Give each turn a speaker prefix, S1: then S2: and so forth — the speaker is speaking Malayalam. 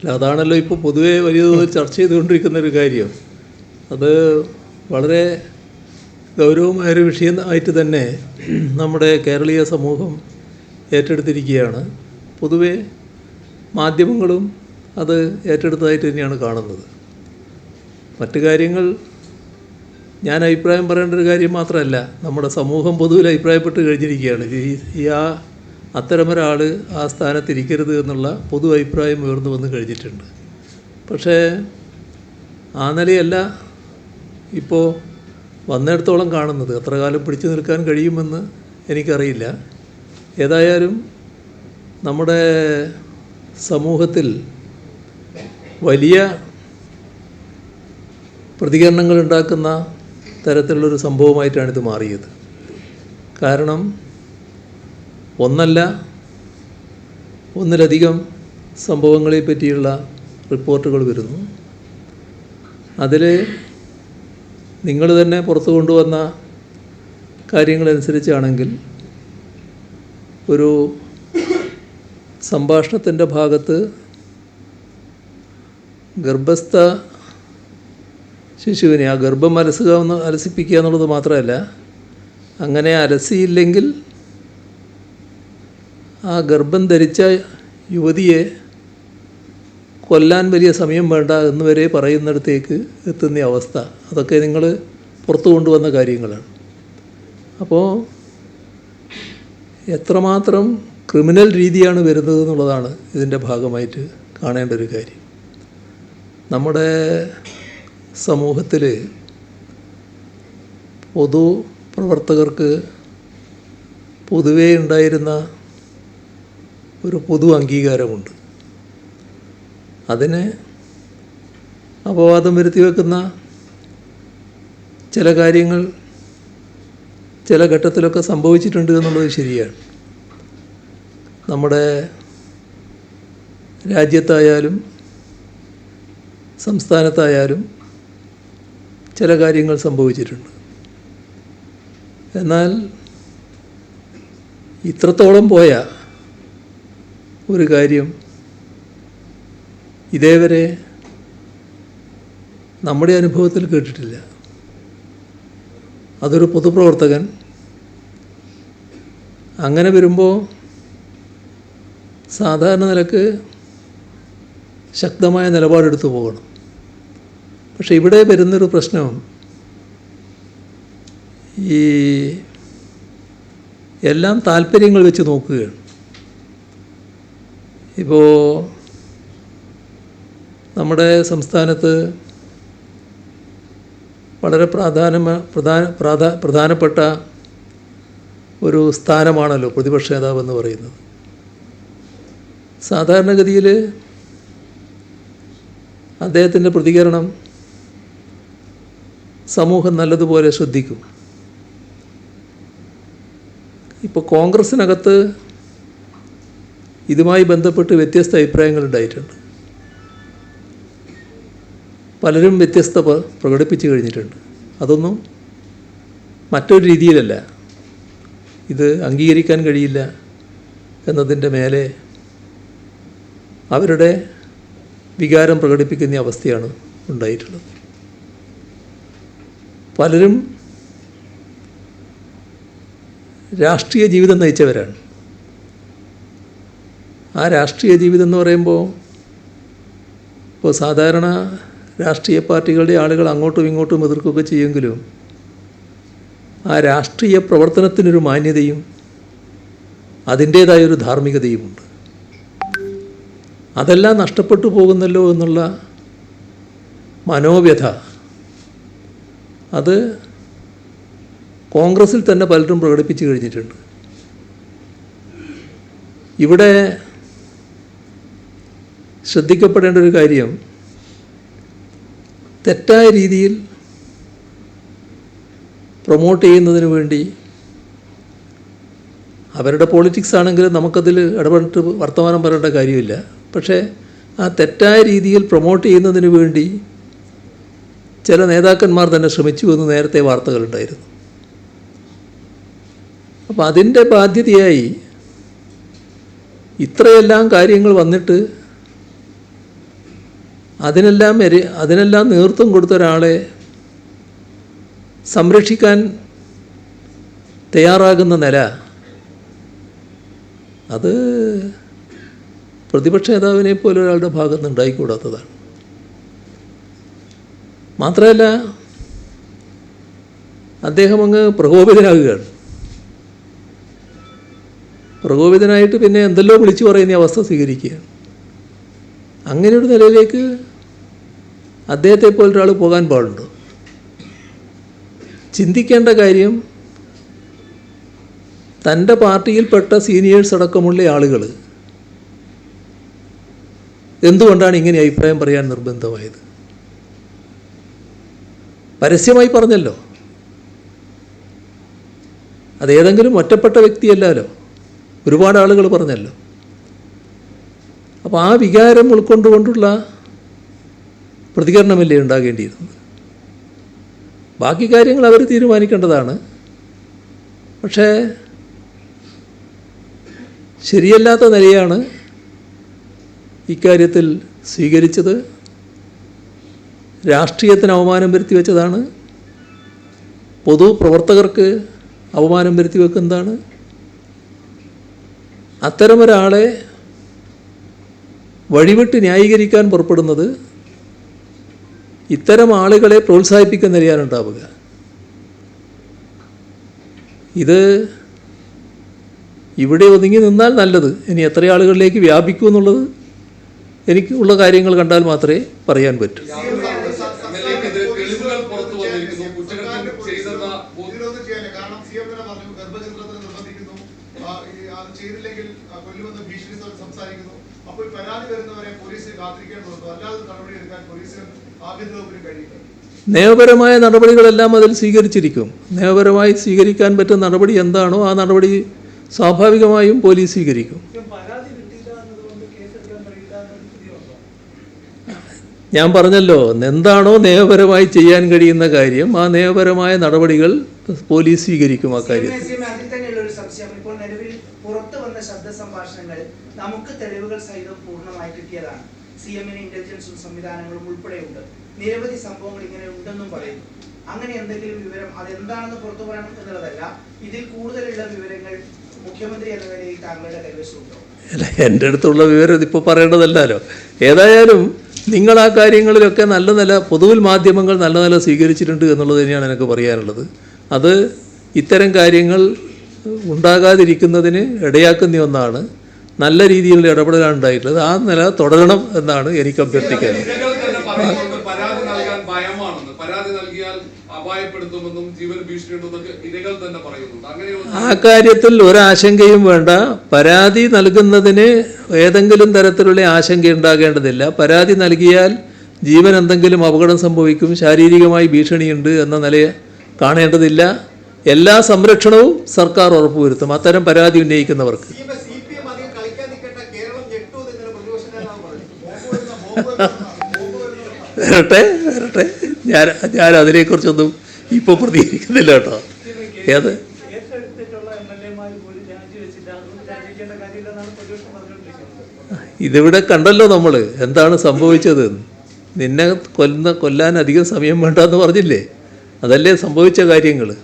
S1: അല്ല അതാണല്ലോ ഇപ്പോൾ പൊതുവേ വലിയ തോതിൽ ചർച്ച ചെയ്തുകൊണ്ടിരിക്കുന്ന ഒരു കാര്യം. അത് വളരെ ഗൗരവമായൊരു വിഷയം ആയിട്ട് തന്നെ നമ്മുടെ കേരളീയ സമൂഹം ഏറ്റെടുത്തിരിക്കുകയാണ്. പൊതുവേ മാധ്യമങ്ങളും അത് ഏറ്റെടുത്തതായിട്ട് തന്നെയാണ് കാണുന്നത്. മറ്റു കാര്യങ്ങൾ ഞാൻ അഭിപ്രായം പറയേണ്ട ഒരു കാര്യം മാത്രമല്ല നമ്മുടെ സമൂഹം പൊതുവിൽ അഭിപ്രായപ്പെട്ട് കഴിഞ്ഞിരിക്കുകയാണ്. ഈ ആ അത്തരമൊരാൾ ആ സ്ഥാനത്തിരിക്കരുത് എന്നുള്ള പൊതു അഭിപ്രായം ഉയർന്നു വന്നു കഴിഞ്ഞിട്ടുണ്ട്. പക്ഷേ ആ നിലയല്ല ഇപ്പോൾ വന്നിടത്തോളം കാണുന്നത്. എത്ര കാലം പിടിച്ചു നിൽക്കാൻ കഴിയുമെന്ന് എനിക്കറിയില്ല. ഏതായാലും നമ്മുടെ സമൂഹത്തിൽ വലിയ പ്രതികരണങ്ങൾ ഉണ്ടാക്കുന്ന തരത്തിലുള്ളൊരു ഇത് മാറിയത്. കാരണം ഒന്നല്ല ഒന്നിലധികം സംഭവങ്ങളെ പറ്റിയുള്ള റിപ്പോർട്ടുകൾ വരുന്നു. അതിൽ നിങ്ങൾ തന്നെ പുറത്തു കൊണ്ടുവന്ന കാര്യങ്ങളനുസരിച്ചാണെങ്കിൽ ഒരു സംഭാഷണത്തിന്റെ ഭാഗത്ത് ഗർഭസ്ഥ ശിശുവിനെ ആ ഗർഭം അലസുക എന്ന് അലസിപ്പിക്കുക എന്നുള്ളത് മാത്രമല്ല അങ്ങനെ അലസിയില്ലെങ്കിൽ ആ ഗർഭം ധരിച്ച യുവതിയെ കൊല്ലാൻ വലിയ സമയം വേണ്ട എന്ന് വരെ പറയുന്നിടത്തേക്ക് എത്തുന്ന അവസ്ഥ. അതൊക്കെ നിങ്ങൾ പുറത്തു കൊണ്ടുവന്ന കാര്യങ്ങളാണ്. അപ്പോൾ എത്രമാത്രം ക്രിമിനൽ രീതിയാണ് വരുന്നത് എന്നുള്ളതാണ് ഇതിന്റെ ഭാഗമായിട്ട് കാണേണ്ട ഒരു കാര്യം. നമ്മുടെ സമൂഹത്തിൽ പൊതു പ്രവർത്തകർക്ക് പൊതുവേ ഉണ്ടായിരുന്ന ഒരു പൊതു അംഗീകാരമുണ്ട്. അതിനെ അപവാദം വരുത്തി വെക്കുന്ന ചില കാര്യങ്ങൾ ചില ഘട്ടത്തിലൊക്കെ സംഭവിച്ചിട്ടുണ്ട് എന്നുള്ളത് ശരിയാണ്. നമ്മുടെ രാജ്യത്തായാലും സംസ്ഥാനത്തായാലും ചില കാര്യങ്ങൾ സംഭവിച്ചിട്ടുണ്ട്. എന്നാൽ ഇത്രത്തോളം പോയ ഒരു കാര്യം. ഇതേവരെ നമ്മുടെ അനുഭവത്തിൽ കേട്ടിട്ടില്ല. അതൊരു പൊതുപ്രവർത്തകൻ അങ്ങനെ വരുമ്പോൾ സാധാരണ നിലയ്ക്ക് ശക്തമായ നിലപാടെടുത്തു പോകണം. പക്ഷെ ഇവിടെ വരുന്നൊരു പ്രശ്നം ഈ എല്ലാം താല്പര്യങ്ങൾ വെച്ച് നോക്കുകയാണ്. ഇപ്പോൾ നമ്മുടെ സംസ്ഥാനത്ത് വളരെ പ്രാധാന പ്രധാന പ്രാധാ പ്രധാനപ്പെട്ട ഒരു സ്ഥാനമാണല്ലോ പ്രതിപക്ഷ നേതാവ് എന്ന് പറയുന്നത്. സാധാരണഗതിയിൽ അദ്ദേഹത്തിന്റെ പ്രതികരണം സമൂഹം നല്ലതുപോലെ ശ്രദ്ധിക്കും. ഇപ്പോൾ കോൺഗ്രസ്സിനകത്ത് ഇതുമായി ബന്ധപ്പെട്ട് വ്യത്യസ്ത അഭിപ്രായങ്ങൾ ഉണ്ടായിട്ടുണ്ട്. പലരും വ്യത്യസ്ത പ- പ്രകടിപ്പിച്ചു കഴിഞ്ഞിട്ടുണ്ട്. അതൊന്നും മറ്റൊരു രീതിയിലല്ല. ഇത് അംഗീകരിക്കാൻ കഴിയില്ല എന്നതിന്റെ മേലെ അവരുടെ വികാരം പ്രകടിപ്പിക്കുന്ന അവസ്ഥയാണ് ഉണ്ടായിട്ടുള്ളത്. പലരും രാഷ്ട്രീയ ജീവിതം നയിച്ചവരാണ്. ആ രാഷ്ട്രീയ ജീവിതം എന്ന് പറയുമ്പോൾ ഇപ്പോൾ സാധാരണ രാഷ്ട്രീയ പാർട്ടികളുടെ ആളുകൾ അങ്ങോട്ടും ഇങ്ങോട്ടും എതിർക്കുകയൊക്കെ ചെയ്യുമെങ്കിലും ആ രാഷ്ട്രീയ പ്രവർത്തനത്തിനൊരു മാന്യതയും അതിന്റേതായൊരു ധാർമ്മികതയുമുണ്ട് അതെല്ലാം നഷ്ടപ്പെട്ടു പോകുന്നല്ലോ എന്നുള്ള മനോവ്യഥ. അത് കോൺഗ്രസിൽ തന്നെ പലരും പ്രകടിപ്പിച്ചു കഴിഞ്ഞിട്ടുണ്ട്. ഇവിടെ ശ്രദ്ധിക്കപ്പെടേണ്ട ഒരു കാര്യം. തെറ്റായ രീതിയിൽ പ്രൊമോട്ട് ചെയ്യുന്നതിന് വേണ്ടി അവരുടെ പോളിറ്റിക്സ് ആണെങ്കിലും നമുക്കതിൽ ഇടപെട്ട് വർത്തമാനം പറയേണ്ട കാര്യമില്ല. പക്ഷേ ആ തെറ്റായ രീതിയിൽ പ്രൊമോട്ട് ചെയ്യുന്നതിന് വേണ്ടി ചില നേതാക്കന്മാർ തന്നെ ശ്രമിച്ചു എന്ന് നേരത്തെ വാർത്തകളുണ്ടായിരുന്നു അപ്പോൾ അതിന്റെ ബാധ്യതയായി ഇത്രയെല്ലാം കാര്യങ്ങൾ വന്നിട്ട് അതിനെല്ലാം എരി അതിനെല്ലാം നേതൃത്വം കൊടുത്ത ഒരാളെ സംരക്ഷിക്കാൻ തയ്യാറാകുന്ന നില. അത് പ്രതിപക്ഷ നേതാവിനെ പോലെ ഒരാളുടെ ഭാഗത്ത് ഉണ്ടായിക്കൂടാത്തതാണ്. മാത്രമല്ല അദ്ദേഹം അങ്ങ് പ്രകോപിതനാകുകയാണ്. പ്രകോപിതനായിട്ട് പിന്നെ എന്തെല്ലോ വിളിച്ചു പറയുന്ന അവസ്ഥ സ്വീകരിക്കുകയാണ്. അങ്ങനെ ഒരു നിലയിലേക്ക് അദ്ദേഹത്തെ പോലൊരാൾ പോകാൻ പാടുണ്ടോ? ചിന്തിക്കേണ്ട കാര്യം തന്റെ പാർട്ടിയിൽപ്പെട്ട സീനിയേഴ്സ് അടക്കമുള്ള ആളുകൾ എന്തുകൊണ്ടാണ് ഇങ്ങനെ അഭിപ്രായം പറയാൻ നിർബന്ധമായത്? പരസ്യമായി പറഞ്ഞല്ലോ. അതേതെങ്കിലും ഒറ്റപ്പെട്ട വ്യക്തിയല്ലല്ലോ. ഒരുപാട് ആളുകൾ പറഞ്ഞല്ലോ. അപ്പോൾ ആ വികാരം ഉൾക്കൊണ്ടുകൊണ്ടുള്ള പ്രതികരണമല്ലേ ഉണ്ടാകേണ്ടിയിരുന്നത് ബാക്കി കാര്യങ്ങൾ അവർ തീരുമാനിക്കേണ്ടതാണ്. പക്ഷേ ശരിയല്ലാത്ത നിലയാണ് ഇക്കാര്യത്തിൽ സ്വീകരിച്ചത്. രാഷ്ട്രീയത്തിന് അവമാനം വരുത്തി വെച്ചതാണ്. പൊതുപ്രവർത്തകർക്ക് അവമാനം വരുത്തി വെക്കുന്നതാണ്. അത്തരമൊരാളെ വഴിവിട്ട് ന്യായീകരിക്കാൻ പുറപ്പെടുന്നത് ഇത്തരം ആളുകളെ പ്രോത്സാഹിപ്പിക്കുന്ന നിലയാണുണ്ടാവുക ഇത് ഇവിടെ ഒതുങ്ങി നിന്നാൽ നല്ലത്. ഇനി എത്ര ആളുകളിലേക്ക് വ്യാപിക്കൂ എന്നുള്ളത് എനിക്ക് ഉള്ള കാര്യങ്ങൾ കണ്ടാൽ മാത്രമേ പറയാൻ പറ്റൂ
S2: എംഎൽഎക്കെതിരെ തെളിവുകൾ പുറത്തു വന്നിരിക്കുന്നു കുറ്റകൃത്യം ചെയ്തെന്ന ബോധ്യം
S3: ഇതിലൊന്നും ചെയ്യാനില്ല കാരണം സി എം തന്നെ പറഞ്ഞു ഗർഭചിത്രത്തിന് നിർബന്ധിക്കുന്നു ആ, ഈ അത് ചെയ്തില്ലെങ്കിൽ ആ, കൊല്ലുമെന്ന് ഭീഷണി സംസാരിക്കുന്നു. അപ്പോൾ ഈ പരാതി വരുന്നവരെ പോലീസ് കാത്തിരിക്കേണ്ടതുണ്ടോ അല്ലാതെ നടപടി എടുക്കാൻ പോലീസിനും ആഭ്യന്തര വകുപ്പിനും കഴിയില്ല.
S1: നിയമപരമായ നടപടികളെല്ലാം അതിൽ സ്വീകരിച്ചിരിക്കും. നിയമപരമായി സ്വീകരിക്കാൻ പറ്റുന്ന നടപടി എന്താണോ ആ നടപടി സ്വാഭാവികമായും പോലീസ് സ്വീകരിക്കും. ഞാൻ പറഞ്ഞല്ലോ എന്താണോ നിയമപരമായി ചെയ്യാൻ കഴിയുന്ന കാര്യം ആ നിയമപരമായ നടപടികൾ പോലീസ് സ്വീകരിക്കും ആ കാര്യത്തിൽ
S4: വന്ന ശബ്ദ സംഭാഷണങ്ങൾ നമുക്ക് തെളിവുകൾ സഹിതം പൂർണമായി കിട്ടിയതാണ്. സി എമ്മിന് ഇന്റലിജൻസും സംവിധാനങ്ങളും ഉൾപ്പെടെയുണ്ട്. നിരവധി സംഭവങ്ങൾ ഇങ്ങനെ ഉണ്ടെന്നും പറയുന്നു. അങ്ങനെ എന്തെങ്കിലും വിവരം അതെന്താണെന്ന് പുറത്തു പറയണം എന്നുള്ളതല്ല ഇതിൽ കൂടുതലുള്ള വിവരങ്ങൾ മുഖ്യമന്ത്രി എന്ന നിലയിൽ താങ്കളുടെ കൈവശമുണ്ടോ?
S1: അല്ല എന്റെ അടുത്തുള്ള വിവരം ഇതിപ്പോൾ പറയേണ്ടതല്ലല്ലോ. ഏതായാലും നിങ്ങൾ ആ കാര്യങ്ങളിലൊക്കെ നല്ല നില പൊതുവിൽ മാധ്യമങ്ങൾ നല്ല നില സ്വീകരിച്ചിട്ടുണ്ട് എന്നുള്ളത് തന്നെയാണ് എനിക്ക് പറയാനുള്ളത്. അത് ഇത്തരം കാര്യങ്ങൾ ഉണ്ടാകാതിരിക്കുന്നതിന് ഇടയാക്കുന്ന ഒന്നാണ് നല്ല രീതിയിലുള്ള ഇടപെടലാണ് ഉണ്ടായിട്ടുള്ളത് ആ നില തുടരണം എന്നാണ് എനിക്ക്
S2: അഭ്യർത്ഥിക്കുന്നത്.
S1: ആ കാര്യത്തിൽ ഒരാശങ്കയും വേണ്ട. പരാതി നൽകുന്നതിന് ഏതെങ്കിലും തരത്തിലുള്ള ആശങ്ക ഉണ്ടാകേണ്ടതില്ല. പരാതി നൽകിയാൽ ജീവൻ എന്തെങ്കിലും അപകടം സംഭവിക്കും. ശാരീരികമായി ഭീഷണിയുണ്ട് എന്ന നിലയെ കാണേണ്ടതില്ല. എല്ലാ സംരക്ഷണവും സർക്കാർ ഉറപ്പുവരുത്തും. അത്തരം പരാതി ഉന്നയിക്കുന്നവർക്ക്. വരട്ടെ വരട്ടെ. ഞാൻ ഞാൻ അതിനെക്കുറിച്ചൊന്നും ഇപ്പോൾ പ്രതികരിക്കുന്നില്ല കേട്ടോ. ഏത്? ഇതിവിടെ കണ്ടല്ലോ നമ്മൾ എന്താണ് സംഭവിച്ചത്? നിന്നെ കൊല്ലുന്ന കൊല്ലാൻ അധികം സമയം വേണ്ടെന്ന് പറഞ്ഞില്ലേ? അതല്ലേ സംഭവിച്ച കാര്യങ്ങൾ